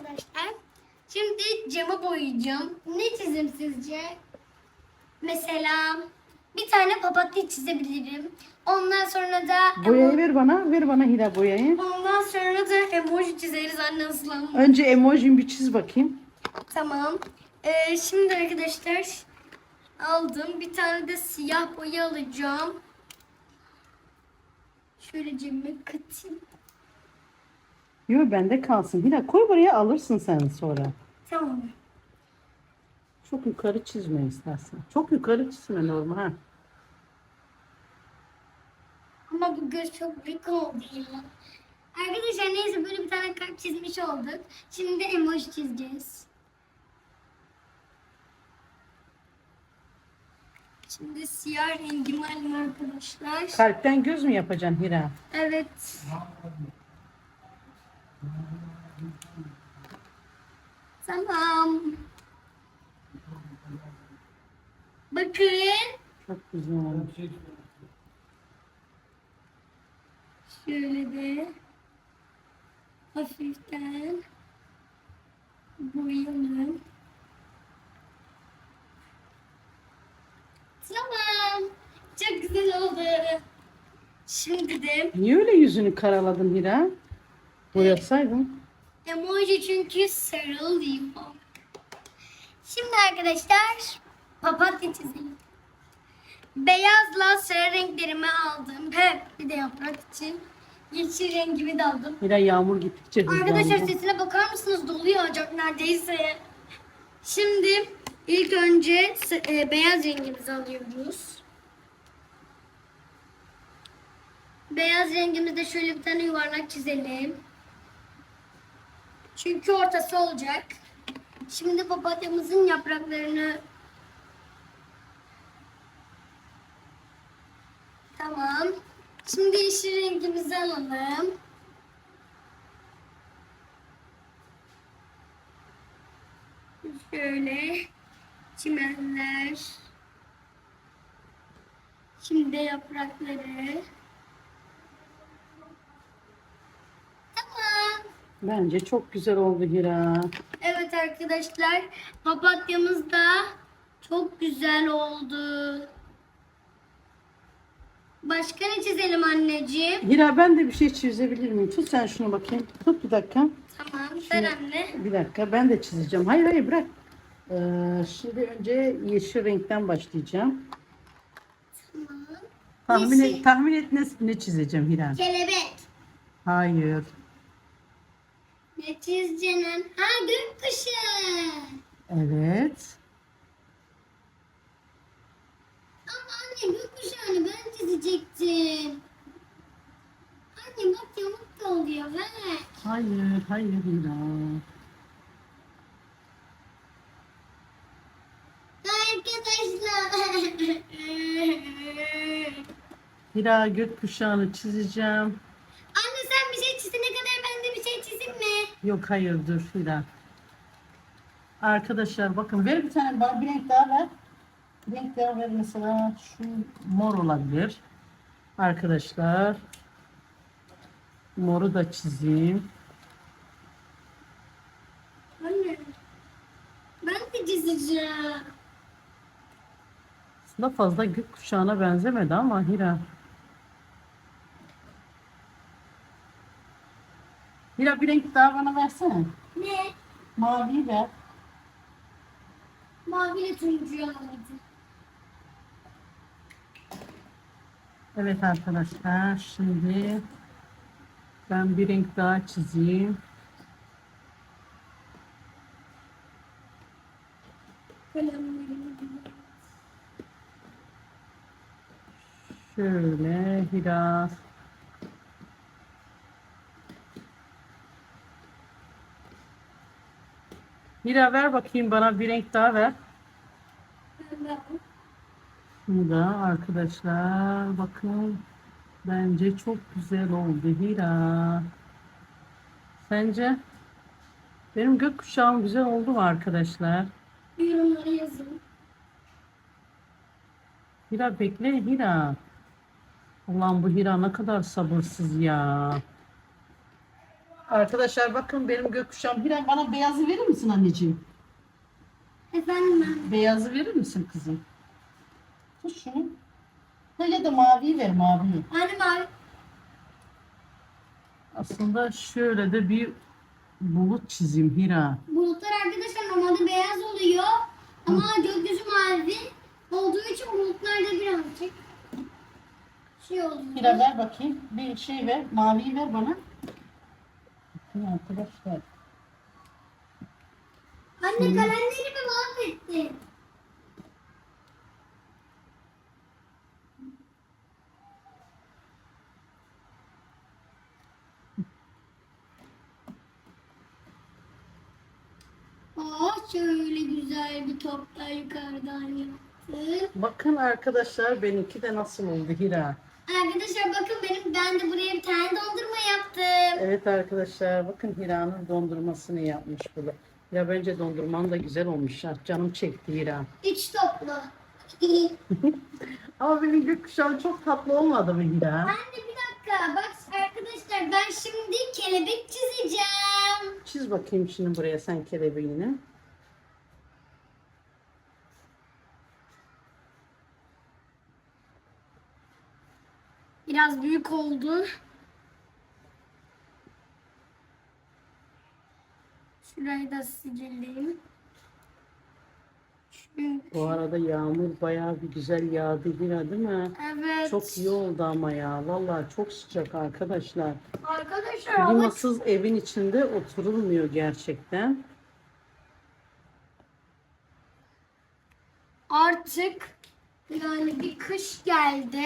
arkadaşlar. Şimdi camı boyayacağım. Ne çizim sizce? Mesela bir tane papatya çizebilirim. Ondan sonra da Boyayı ver bana. Ver bana Hira boyayı. ondan sonra da emoji çizeriz anne ıslanma. Önce emojimi bir çiz bakayım. Tamam. Ee, şimdi arkadaşlar aldım. Bir tane de siyah boya alacağım. Şöyle cebime katayım. Yok bende kalsın. Hira koy buraya alırsın sen sonra. Tamam. Çok yukarı çizme istersen. Çok yukarı çizme normal. Ha. Ama bu göz çok büyük oldu ya. Arkadaşlar neyse böyle bir tane kalp çizmiş olduk. Şimdi de emoji çizeceğiz. Şimdi siyah rengimi alayım arkadaşlar. Kalpten göz mü yapacaksın Hira? Evet. Tamam. Bakın. Çok güzel. Şöyle de hafiften boyayalım. Tamam. Çok güzel oldu. Şimdi de Niye öyle yüzünü karaladın Hira? Boyasaydın. emoji çünkü sarılıyor. Şimdi arkadaşlar papatya çizelim. Beyazla sarı renklerimi aldım. He, bir de yaprak için. Yeşil rengimi de aldım. Hira yağmur gittikçe Arkadaşlar sesine bakar mısınız? Dolu yağacak neredeyse. Şimdi ilk önce e, beyaz rengimizi alıyoruz. Beyaz rengimizde şöyle bir tane yuvarlak çizelim. Çünkü ortası olacak. Şimdi papatyamızın yapraklarını Tamam. Şimdi yeşil rengimizi alalım. Şöyle çimenler. Şimdi yaprakları. Tamam. Bence çok güzel oldu Hira. Evet arkadaşlar papatyamız da çok güzel oldu. Başka ne çizelim anneciğim? Hira ben de bir şey çizebilir miyim? Tut sen şunu bakayım. Tut bir dakika. Tamam ver anne. Bir dakika ben de çizeceğim. Hayır hayır bırak. Ee, şimdi önce yeşil renkten başlayacağım. Tamam. Tahmin et, tahmin et ne, ne çizeceğim Hira? Kelebek. Hayır. Ne çizeceksin? Ha gökkuşağı. Evet. Ama anne gökkuşağını ben çizecektim. Anne bak yamuk da oluyor ver. Hayır, hayır Hira. Arkadaşlar. Hira gökkuşağını çizeceğim. Anne sen bir şey çizene kadar ben de bir şey çizeyim mi? Yok hayır dur Hira. Arkadaşlar bakın ver bir tane bana bir renk daha ver. Bir renk daha ver mesela şu mor olabilir. Arkadaşlar moru da çizeyim. Anne. Ben de çizeceğim. Aslında fazla gökkuşağına benzemedi ama Hira. Hira bir renk daha bana versene. Ne? Mavi ver. Maviyle turuncuyu aldı. Evet arkadaşlar şimdi ben bir renk daha çizeyim. Şöyle biraz. Hira ver bakayım bana bir renk daha ver. Bunu da arkadaşlar bakın. Bence çok güzel oldu Hira. Sence? Benim gökkuşağım güzel oldu mu arkadaşlar? yorumlara yazın. Hira bekle Hira. Ulan bu Hira ne kadar sabırsız ya. Arkadaşlar bakın benim gökkuşağım. Hiren bana beyazı verir misin anneciğim? Efendim ben. Beyazı verir misin kızım? Tut şunu. Ya da maviyi ver maviyi. Annem abi. Aslında şöyle de bir bulut çizeyim Hira. Bulutlar arkadaşlar normalde beyaz oluyor. Ama gökyüzü mavi olduğu için bulutlarda birazcık şey oluyor. Hira ver bakayım. Bir şey ver. Maviyi ver bana. Arkadaşlar. Anne kalemlerimi mahvettin. Aa şöyle güzel bir toplar yukarıdan yaptım. Bakın arkadaşlar benimki de nasıl oldu Hira. Arkadaşlar bakın benim ben de buraya bir tane dondurma yaptım. Evet arkadaşlar bakın Hira'nın dondurmasını yapmış burada. Ya bence dondurman da güzel olmuş. ya. Canım çekti Hira. Üç toplu. Ama benim gökkuşağım çok tatlı olmadı mı Hira? Anne bir dakika bak arkadaşlar ben şimdi kelebek çizeceğim. Çiz bakayım şimdi buraya sen kelebeğini. Biraz büyük oldu. Şurayı da silelim. Çünkü Bu arada yağmur bayağı bir güzel yağdı Hira değil mi? evet. Çok iyi oldu ama ya. Vallahi çok sıcak arkadaşlar. Arkadaşlar Klimasız evin içinde oturulmuyor gerçekten. artık yani bir kış geldi.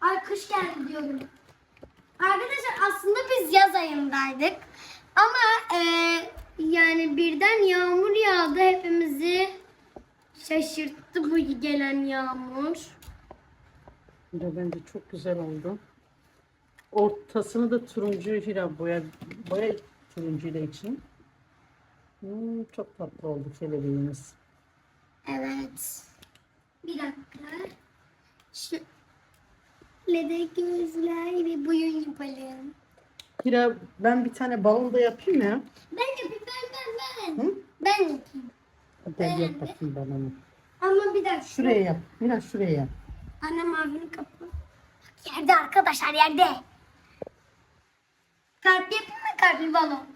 Ay kış geldi diyorum. Arkadaşlar aslında biz yaz ayındaydık. Ama e, yani birden yağmur yağdı hepimizi şaşırttı bu gelen yağmur. Hira bence çok güzel oldu. Ortasını da turuncu Hira boya, boya turuncuyla için. Hmm, çok tatlı oldu kelebeğimiz. Evet. Bir dakika. Şöyle de gözler ve boyun yapalım. Hira ben bir tane balon da yapayım ya. Ben yapayım ben ben ben. Hı? Ben yapayım. Hadi yap bakayım balonu. Ama bir dakika. Şuraya yap. Hira şuraya yap. Annem abinin kapı. Yerde arkadaşlar yerde. Kalp yapayım mı kalpli balon?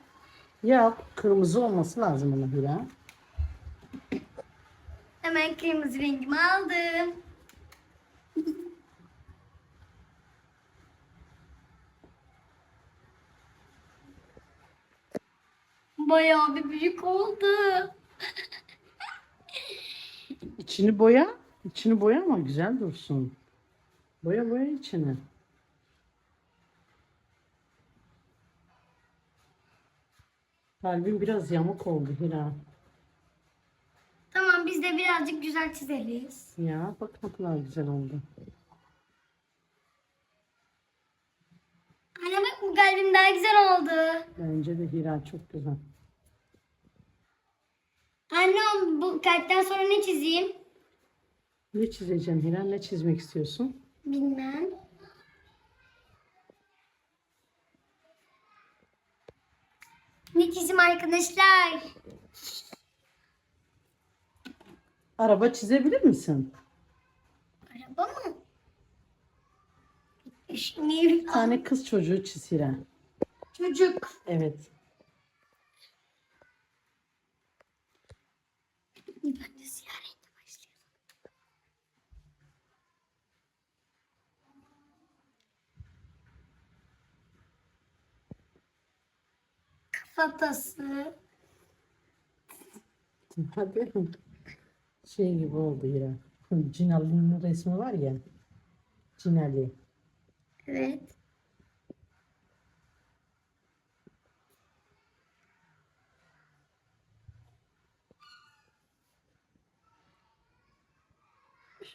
Yap. Kırmızı olması lazım ama Hira. Hemen kırmızı rengimi aldım. Bayağı bir büyük oldu. İçini boya. İçini boya ama güzel dursun. Boya boya içini. Kalbim biraz yamuk oldu Hira. Tamam biz de birazcık güzel çizeriz. Ya bak ne kadar güzel oldu. Anne bak bu kalbim daha güzel oldu. Bence de Hira çok güzel. Anne bu kalpten sonra ne çizeyim? Ne çizeceksin Hira? Ne çizmek istiyorsun? Bilmem. Ne çizeyim arkadaşlar? Araba çizebilir misin? Araba mı? Şimdi Bir tane kız çocuğu çiz Hira. çocuk. Evet. Ben de ziyarete başlıyorum. Kafatası. Hadi. Şey gibi oldu Hira. Cinali'nin resmi var ya. Cinali. Evet.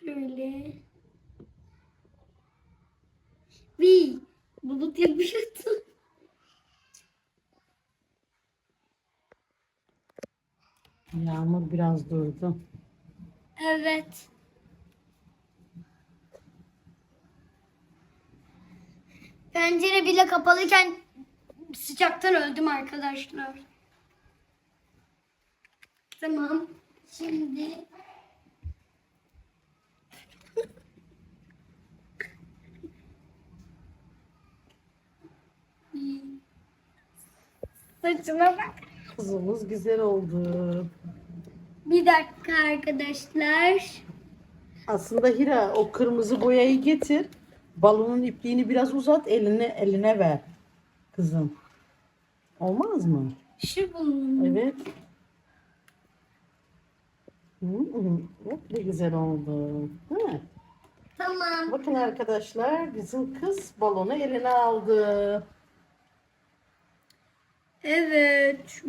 Şöyle. Bir bulut yapıyorsun. Yağmur biraz durdu. Evet. Pencere bile kapalıyken Sıcaktan öldüm arkadaşlar. Tamam. Şimdi Saçına bak. Kızımız güzel oldu. Bir dakika arkadaşlar. Aslında Hira o kırmızı boyayı getir. Balonun ipliğini biraz uzat eline eline ver. Kızım. Olmaz mı? Şu bunun. Evet. Hı hı. Bak ne güzel oldu. Değil mi? Tamam. Bakın arkadaşlar bizim kız balonu eline aldı. Evet.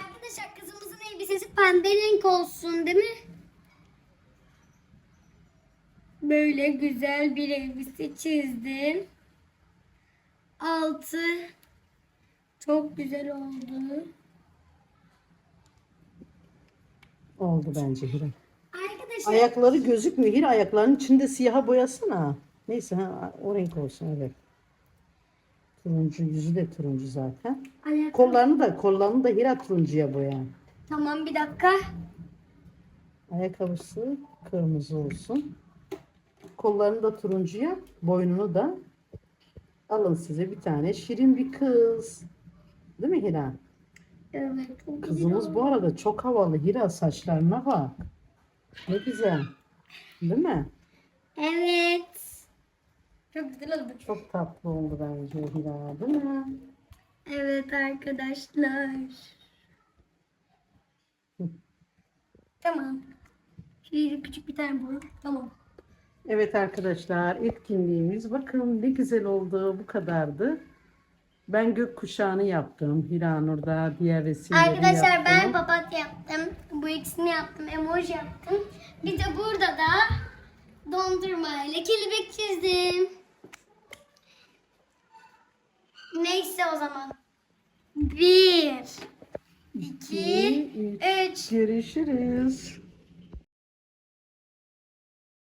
Arkadaşlar kızımızın elbisesi pembe renk olsun değil mi? Böyle güzel bir elbise çizdim. Altı çok güzel oldu. Oldu bence Hira. Arkadaşlar Ayakları gözükmüyor. Hira ayaklarının içinde siyaha boyasana. Neyse ha, o renk olsun evet. Turuncu yüzü de turuncu zaten. ayak- Kollarını da kollarını da Hira turuncuya boya. Tamam bir dakika. Ayakkabısı kırmızı olsun. Kollarını da turuncuya, boynunu da alın size bir tane şirin bir kız. Değil mi Hira? Evet. Kızımız bu arada çok havalı. Hira saçlarına bak. Ne güzel. Değil mi? Evet. Çok güzel oldu. Çok tatlı oldu bence Hira. Değil mi? Evet arkadaşlar. tamam. Şöyle küçük bir tane bu. Tamam. Evet arkadaşlar etkinliğimiz bakın ne güzel oldu. Bu kadardı. Ben gökkuşağını yaptım. Hiranur da diğer resimleri Arkadaşlar yaptı. ben papatya yaptım. Bu ikisini yaptım. Emoji yaptım. Bir de burada da dondurma ile kelebek çizdim. Neyse o zaman. Bir, iki, üç. Görüşürüz.